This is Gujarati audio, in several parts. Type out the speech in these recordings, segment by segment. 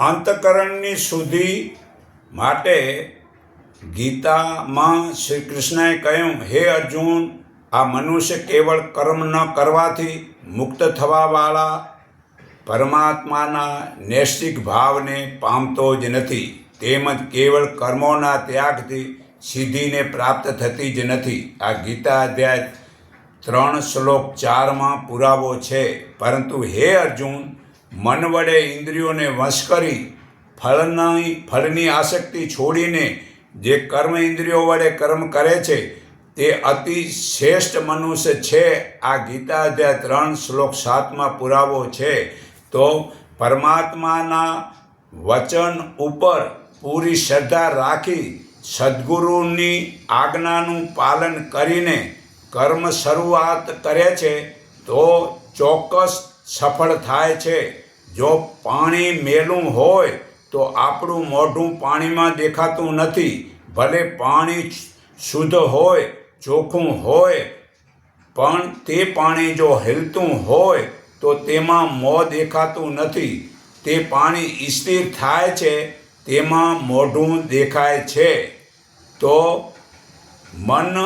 અંતકરણની શુદ્ધિ માટે ગીતામાં શ્રી કૃષ્ણએ કહ્યું, હે અર્જુન, આ મનુષ્ય કેવળ કર્મ ન કરવાથી મુક્ત થવાવાળા પરમાત્માના નૈષ્ટિક ભાવને પામતો જ નથી. તેમજ કેવળ કર્મોના ત્યાગથી સિદ્ધિને પ્રાપ્ત થતી જ નથી. આ ગીતા અધ્યાય ત્રણ શ્લોક ચારમાં પુરાવો છે. પરંતુ હે અર્જુન મન વડે ઇન્દ્રિયોને વશ કરી ફળની ફળની આસક્તિ છોડીને જે કર્મ ઇન્દ્રિયો વડે કર્મ કરે છે, તે અતિ શ્રેષ્ઠ મનુષ્ય છે. આ ગીતા અધ્યાય ત્રણ શ્લોક સાતમાં પુરાવો છે. તો પરમાત્માના વચન ઉપર પૂરી શ્રદ્ધા રાખી સદગુરુની આજ્ઞાનું પાલન કરીને કર્મ શરૂઆત કરે છે, તો ચોક્કસ સફળ થાય છે. જો પાણી મેલું હોય તો આપણું મોઢું પાણીમાં દેખાતું નથી. ભલે પાણી શુદ્ધ હોય, ચોખ્ખું હોય, પણ તે પાણી જો હેલતું હોય તો તેમાં મોં દેખાતું નથી. તે પાણી સ્થિર થાય છે, તેમાં મોઢું દેખાય છે. તો મન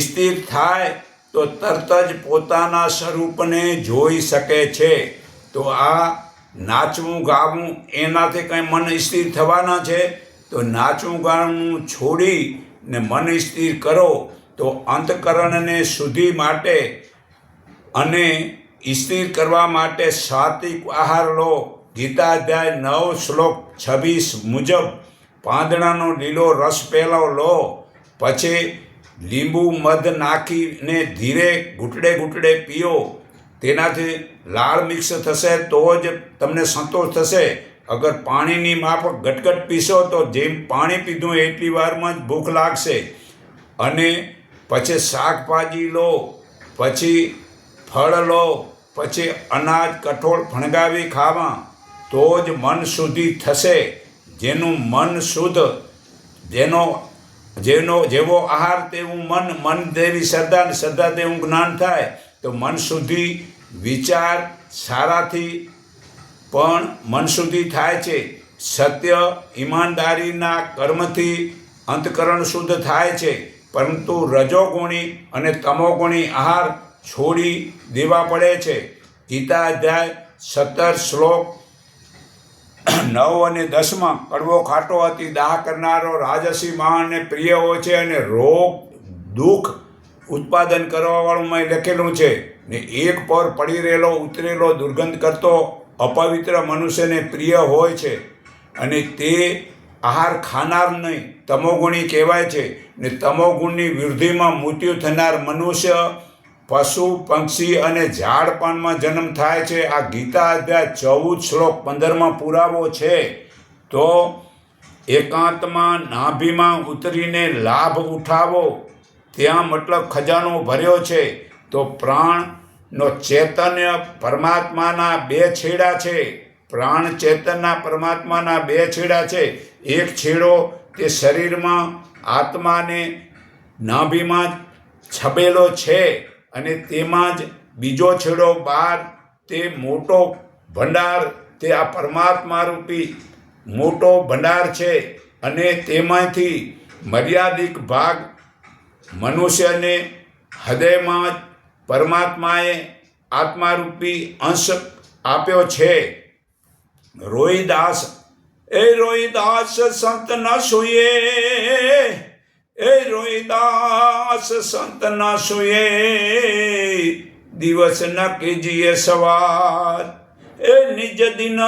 સ્થિર થાય તો તરત જ પોતાના સ્વરૂપને જોઈ શકે છે. તો આ નાચવું, ગાવું એનાથી કંઈ મન સ્થિર થવાના છે, તો નાચવું, ગાવું છોડી ને મન સ્થિર કરો. તો અંતકરણને શુદ્ધિ માટે અને સ્થિર કરવા માટે સાત્વિક આહાર લો. ગીતા અધ્યાય નવ શ્લોક છવ્વીસ મુજબ, પાંદડાનો લીલો રસ પહેલો લો. પછી લીંબુ, મધ નાખીને ધીરે ઘૂંટડે ઘૂંટડે પીઓ. તેનાથી લાળ મિક્સ થશે તો જ તમને સંતોષ થશે. અગર પાણીની માફ ગટગટ પીશો તો જેમ પાણી પીધું એટલી વારમાં જ ભૂખ લાગશે. અને પછી શાકભાજી લો, પછી ફળ લો, પછી અનાજ કઠોળ ફણગાવી ખાવા તો જ મન શુદ્ધિ થશે. જેનું મન શુદ્ધ, જેનો જેનો, જેવો આહાર તેવું મન મન દેવી શ્રદ્ધા શ્રદ્ધા તેવું જ્ઞાન થાય. તો મન શુદ્ધિ વિચાર સારાથી પણ મન શુદ્ધિ થાય છે. સત્ય ઈમાનદારીના કર્મથી અંતકરણ શુદ્ધ થાય છે. પરંતુ રજોગુણી અને તમોગુણી આહાર છોડી દેવા પડે છે. ગીતા અધ્યાય સત્તર શ્લોક નવ અને દસમાં, કડવો ખાટો અતિ દાહ કરનારો રાજસી મહાનને પ્રિય હોય છે અને રોગ, દુઃખ ઉત્પાદન કરવાવાળુંમાં લખેલું છે ને એક પર પડી રહેલો, ઉતરેલો દુર્ગંધ કરતો અપવિત્ર મનુષ્યને પ્રિય હોય છે અને તે આહાર ખાનાર નહીં, તમોગુણી કહેવાય છે ને તમોગુણની વૃદ્ધિમાં મૃત્યુ થનાર મનુષ્ય, પશુ, પક્ષી અને ઝાડ પાનમાં જન્મ થાય છે. આ ગીતા અધ્યાય ચૌદ શ્લોક પંદરમાં પુરાવો છે. તો એકાંતમાં નાભીમાં ઉતરીને લાભ ઉઠાવો. ત્યાં મતલબ ખજાનો ભર્યો છે, તો પ્રાણનો ચેતન્ય પરમાત્માના બે છેડા છે. પ્રાણ ચેતનના પરમાત્માના બે છેડા છે. એક છેડો તે શરીરમાં આત્માને નાભીમાં છબેલો છે અને તેમાં જ બીજો છેડો બહાર તે મોટો ભંડાર, તે આ પરમાત્મા રૂપી મોટો ભંડાર છે અને તેમાંથી મર્યાદિક ભાગ મનુષ્યને હૃદયમાં જ પરમાત્માએ આત્મારૂપી અંશ આપ્યો છે. રોહિદાસ, એ રોહિદાસ સંત ન સુયે, એ રોહિદાસ સંત ન સુયે, દિવસ ન કીજીએ સવાર, એ નિજ દિન,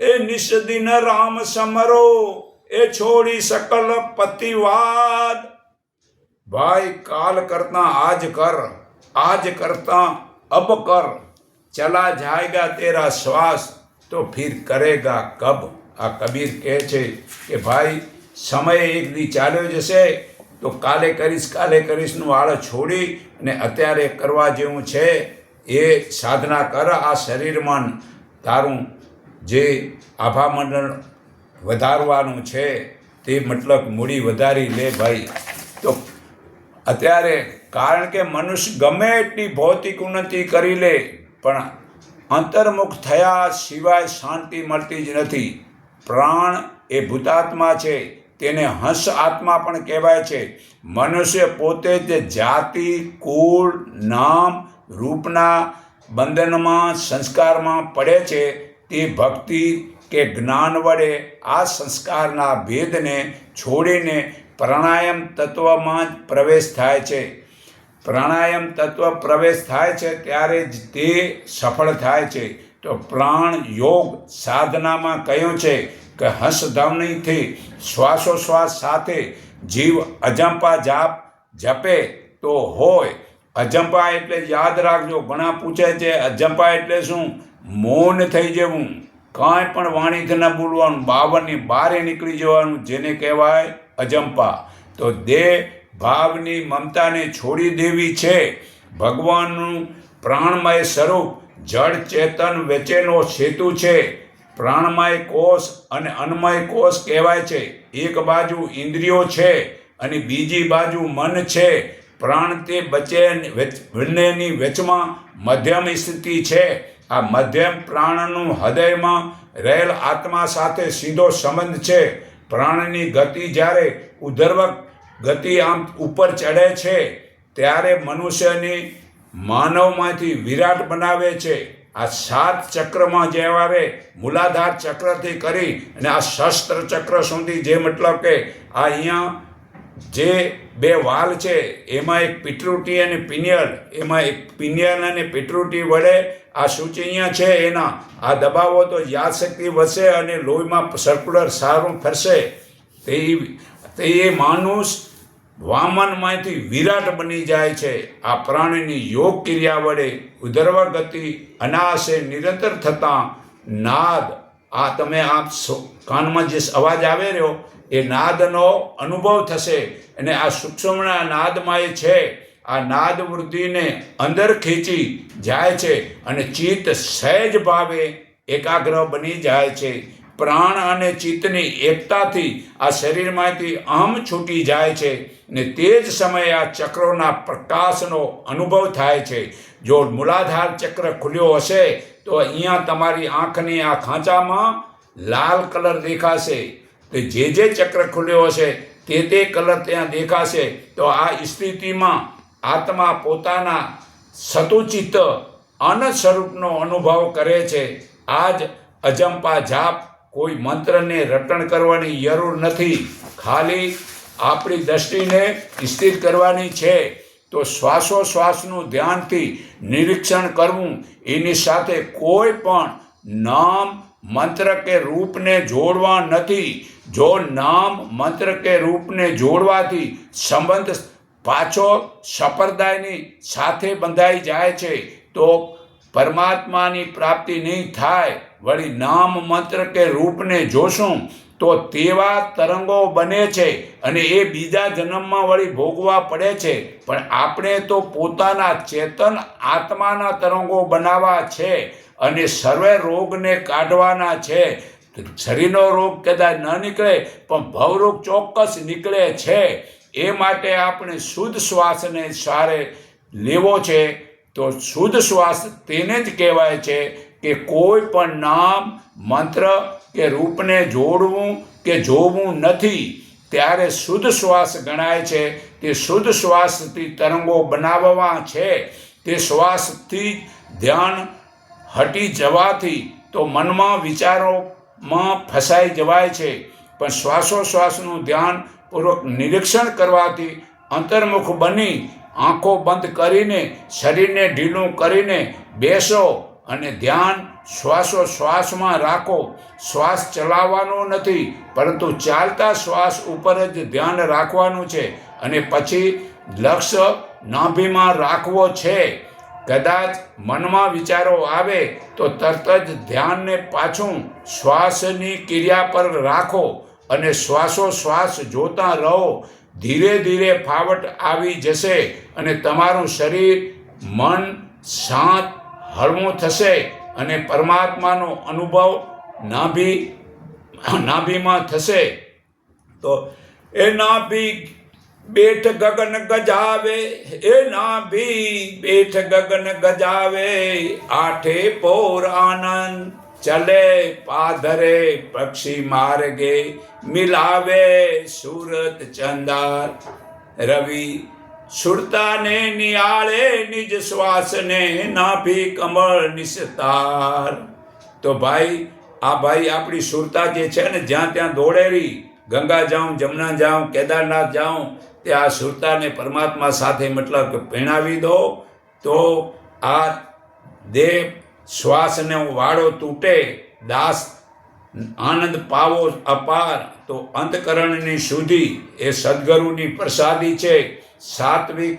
એ નિષ દિન રામ સમરો, એ છોડી સકલ પતિવાદ ભાઈ, કાલ કરતા આજ કર, આજ કરતા અબ કર. ચલા જાયગા તેરા શ્વાસ, તો ફિર કરેગા કબ? આ કબીર કહે છે કે, ભાઈ, સમય એક દી ચાલ્યો જશે, તો કાલે કરીશ, કાલે કરીશનું આળ છોડી અને અત્યારે કરવા જેવું છે, એ સાધના કર આ શરીરમાં. તારું જે આભામંડળ વધારવાનું છે, તે મતલબ મૂડી વધારી લે ભાઈ. તો અત્યારે કારણ કે મનુષ્ય ગમે એટલી ભૌતિક ઉન્નતિ કરી લે, પણ અંતર્મુખ થયા સિવાય શાંતિ મળતી જ નથી. પ્રાણ એ ભૂતાત્મા છે, તેને હંસ આત્મા પણ કહેવાય છે. મનુષ્ય પોતે જ જાતિ, કુળ, નામ, રૂપના બંધનમાં, સંસ્કારમાં પડે છે. તે ભક્તિ કે જ્ઞાન વડે આ સંસ્કારના ભેદને છોડીને પ્રાણાયામ તત્વમાં જ પ્રવેશ થાય છે. પ્રાણાયામ તત્વ પ્રવેશ થાય છે ત્યારે જ તે સફળ થાય છે. તો પ્રાણ યોગ સાધનામાં કહ્યું છે કે હંસધવનીથી શ્વાસોશ્વાસ સાથે જીવ અજંપા જાપ જપે તો હોય. અજંપા એટલે યાદ રાખજો, ઘણા પૂછે છે અજંપા એટલે શું? મૌન થઈ જવું. કાંઈ પણ વાણીથી ન બોલવાનું બાવનની બારે નીકળી જવાનું જેને કહેવાય અજંપા. તો દેહ ભાવની મમતાને છોડી દેવી છે. ભગવાનનું પ્રાણમય સ્વરૂપ જળ ચેતન વચ્ચેનો સેતુ છે. પ્રાણમય કોષ અને અન્મય કોષ કહેવાય છે. એક બાજુ ઇન્દ્રિયો છે અને બીજી બાજુ મન છે. પ્રાણ તે બચે બંનેની વચમાં મધ્યમ સ્થિતિ છે. આ મધ્યમ પ્રાણનું હૃદયમાં રહેલ આત્મા સાથે સીધો સંબંધ છે. પ્રાણની ગતિ જ્યારે ઉધર્વક ગતિ આમ ઉપર ચડે છે, ત્યારે મનુષ્યની માનવમાંથી વિરાટ બનાવે છે. આ સાત ચક્રમાં જેવારે મૂલાધાર ચક્રથી કરી અને આ શસ્ત્ર ચક્ર સુધી જે મતલબ કે આ અહીંયા જે બે વાલ છે, એમાં એક પિટ્રુટી અને પિનિયલ એમાં એક પિનિયલ અને પિટ્રુટી વડે આ સૂચિ અહીંયા છે એના? આ દબાવો તો યાદશક્તિ વધશે અને લોહીમાં સર્ક્યુલર સારું ફરશે. તે તે એ માનુષ વામનમાંથી વિરાટ બની જાય છે. આ પ્રાણીની યોગ ક્રિયા વડે ઉદર્વ ગતિ અનાશે નિરંતર થતાં નાદ, આ તમે આ સો- કાનમાં જે અવાજ આવે રહ્યો, એ નાદનો અનુભવ થશે. અને આ સૂક્ષ્મના નાદમાં એ છે. આ નાદ વૃદ્ધિને અંદર ખેંચી જાય છે અને ચિત્ત સહેજ ભાવે એકાગ્ર બની જાય છે. પ્રાણ અને ચિત્તની એકતાથી આ શરીરમાંથી અહમ છૂટી જાય છે ને તે જ સમયે આ ચક્રોના પ્રકાશનો અનુભવ થાય છે. જો મૂલાધાર ચક્ર ખુલ્યો હશે, તો અહીંયા તમારી આંખની આ ખાંચામાં લાલ કલર દેખાશે. તો જે જે ચક્ર ખુલ્યો હશે, તે તે કલર ત્યાં દેખાશે. તો આ સ્થિતિમાં આત્મા પોતાના સતુચિત અન સ્વરૂપનો અનુભવ કરે છે. આ જ અજંપા જાપ કોઈ મંત્રને રટણ કરવાની જરૂર નથી. ખાલી આપણી દ્રષ્ટિને સ્થિર કરવાની છે. તો શ્વાસોશ્વાસનું ધ્યાનથી નિરીક્ષણ કરવું, એની સાથે કોઈ પણ નામ, મંત્ર કે રૂપને જોડવા નથી. જો નામ, મંત્ર કે રૂપને જોડવાથી સંબંધ પાછો સંપ્રદાયની સાથે બંધાઈ જાય છે તો પરમાત્માની પ્રાપ્તિ નહીં થાય. વળી નામ મંત્ર કે રૂપને જોશું તો તેવા તરંગો બને છે અને એ બીજા જન્મમાં વળી ભોગવા પડે છે. પણ આપણે તો પોતાના ચેતન આત્માના તરંગો બનાવવા છે અને સર્વે રોગને કાઢવાના છે. શરીરનો રોગ કદાચ ન નીકળે પણ ભવરોગ ચોક્કસ નીકળે છે. એ માટે આપણે શુદ્ધ શ્વાસને સારે લેવો છે, તો શુદ્ધ શ્વાસ તેને જ કહેવાય છે કે કોઈ પણ નામ, મંત્ર કે રૂપને જોડવું કે જોવું નથી, ત્યારે શુદ્ધ શ્વાસ ગણાય છે. તે શુદ્ધ શ્વાસથી તરંગો બનાવવા છે. તે શ્વાસથી ધ્યાન હટી જવાથી તો મનમાં વિચારોમાં ફસાઈ જવાય છે. પણ શ્વાસોશ્વાસનું ધ્યાન પૂર્વક નિરીક્ષણ કરવાથી અંતર્મુખ બની આંખો બંધ કરીને, શરીરને ઢીલું કરીને બેસો અને ધ્યાન શ્વાસોશ્વાસમાં રાખો. શ્વાસ ચલાવવાનો નથી, પરંતુ ચાલતા શ્વાસ ઉપર જ ધ્યાન રાખવાનું છે અને પછી લક્ષ્ય નાભીમાં રાખવો છે. કદાચ મનમાં વિચારો આવે તો તરત જ ધ્યાનને પાછું શ્વાસની ક્રિયા પર રાખો. અને શ્વાસોશ્વાસ જોતા રહો. ધીરે ધીરે ફાવટ આવી જશે અને તમારું શરીર, મન શાંત હળવું થશે અને પરમાત્માનો અનુભવ નાભી, નાભીમાં થશે. તો એ નાભી બેઠ ગગન ગજાવે, એ નાભી બેઠ ગગન ગજાવે, આઠે પોર આનંદ. ચલે પાધરે પક્ષી માર્ગે, મિલાવે સુરત ચંદાર. રવિ, સુરતાને નિયાળે નિજ શ્વાસને નાભી કમળ નિસતાર. તો ભાઈ, આ ભાઈ આપણી સુરતા જે છે ને, જ્યાં ત્યાં દોડેરી ગંગા જાઉં જમના જાઉં, કેદારનાથ જાઉં ત્યાં સુરતાને પરમાત્મા સાથે મતલબ પહેણાવી દો. તો આ દેહ શ્વાસને વાળો તૂટે, દાસ આનંદ પાવો અપાર, તો અંતકરણની શુદ્ધિ એ સદગુરુની પ્રસાદી છે. સાત્વિક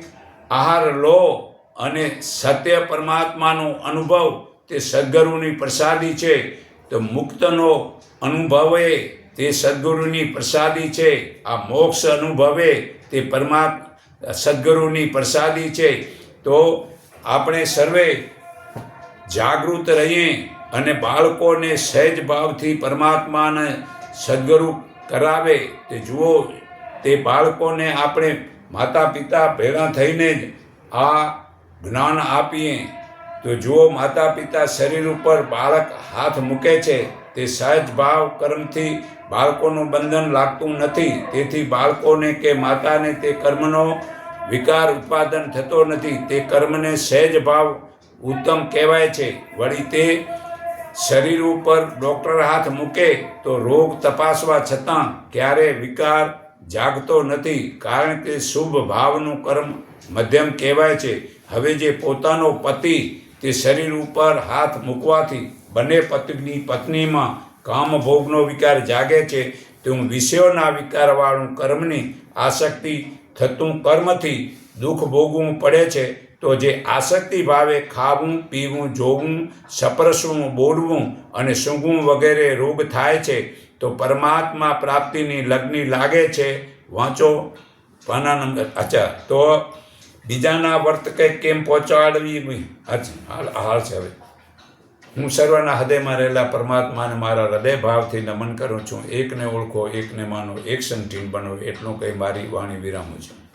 આહાર લો અને સત્ય પરમાત્માનો અનુભવ તે સદગુરુની પ્રસાદી છે. તો મુક્તનો અનુભવે તે સદગુરુની પ્રસાદી છે. આ મોક્ષ અનુભવે તે પરમાત્મા સદગુરુની પ્રસાદી છે. તો આપણે સર્વે જાગૃત રહીએ અને બાળકોને સહેજ ભાવથી પરમાત્માને સદગુરુ કરાવે, તે જુઓ, તે બાળકોને આપણે માતા પિતા ભેગા થઈને જ આ જ્ઞાન આપીએ. તો જુઓ માતા પિતા શરીર ઉપર બાળક હાથ મૂકે છે, તે સહજ ભાવ કર્મથી બાળકોનું બંધન લાગતું નથી. તેથી બાળકોને કે માતાને તે કર્મનો વિકાર ઉત્પાદન થતો નથી, તે કર્મને સહેજ ભાવ ઉત્તમ કહેવાય છે. વળી તે શરીર ઉપર ડૉક્ટર હાથ મૂકે તો રોગ તપાસવા છતાં ક્યારે વિકાર જાગતો નથી. કારણ કે શુભ ભાવનું કર્મ મધ્યમ કહેવાય છે. હવે જે પોતાનો પતિ તે શરીર ઉપર હાથ મૂકવાથી બંને પતિની પત્નીમાં કામભોગનો વિકાર જાગે છે. તે હું વિષયોના વિકારવાળું કર્મની આસક્તિ થતું કર્મથી દુઃખ ભોગવું પડે છે. તો જે આસક્તિ ભાવે ખાવું, પીવું, જોવું, સપરસવું, બોલવું અને સૂંઘવું વગેરે રોગ થાય છે, તો પરમાત્મા પ્રાપ્તિની લગ્ની લાગે છે. વાંચો. પાના નંબર અચ્છા, તો બીજાના વર્ત કંઈક કેમ પહોંચાડવી? અચ્છા હાલ છે હવે. હું સર્વના હૃદયમાં રહેલા પરમાત્માને મારા હૃદય ભાવથી નમન કરું છું. એકને ઓળખો, એકને માનો, એક સંઠીન બનો, એટલું કંઈ મારી વાણી વિરામું છું.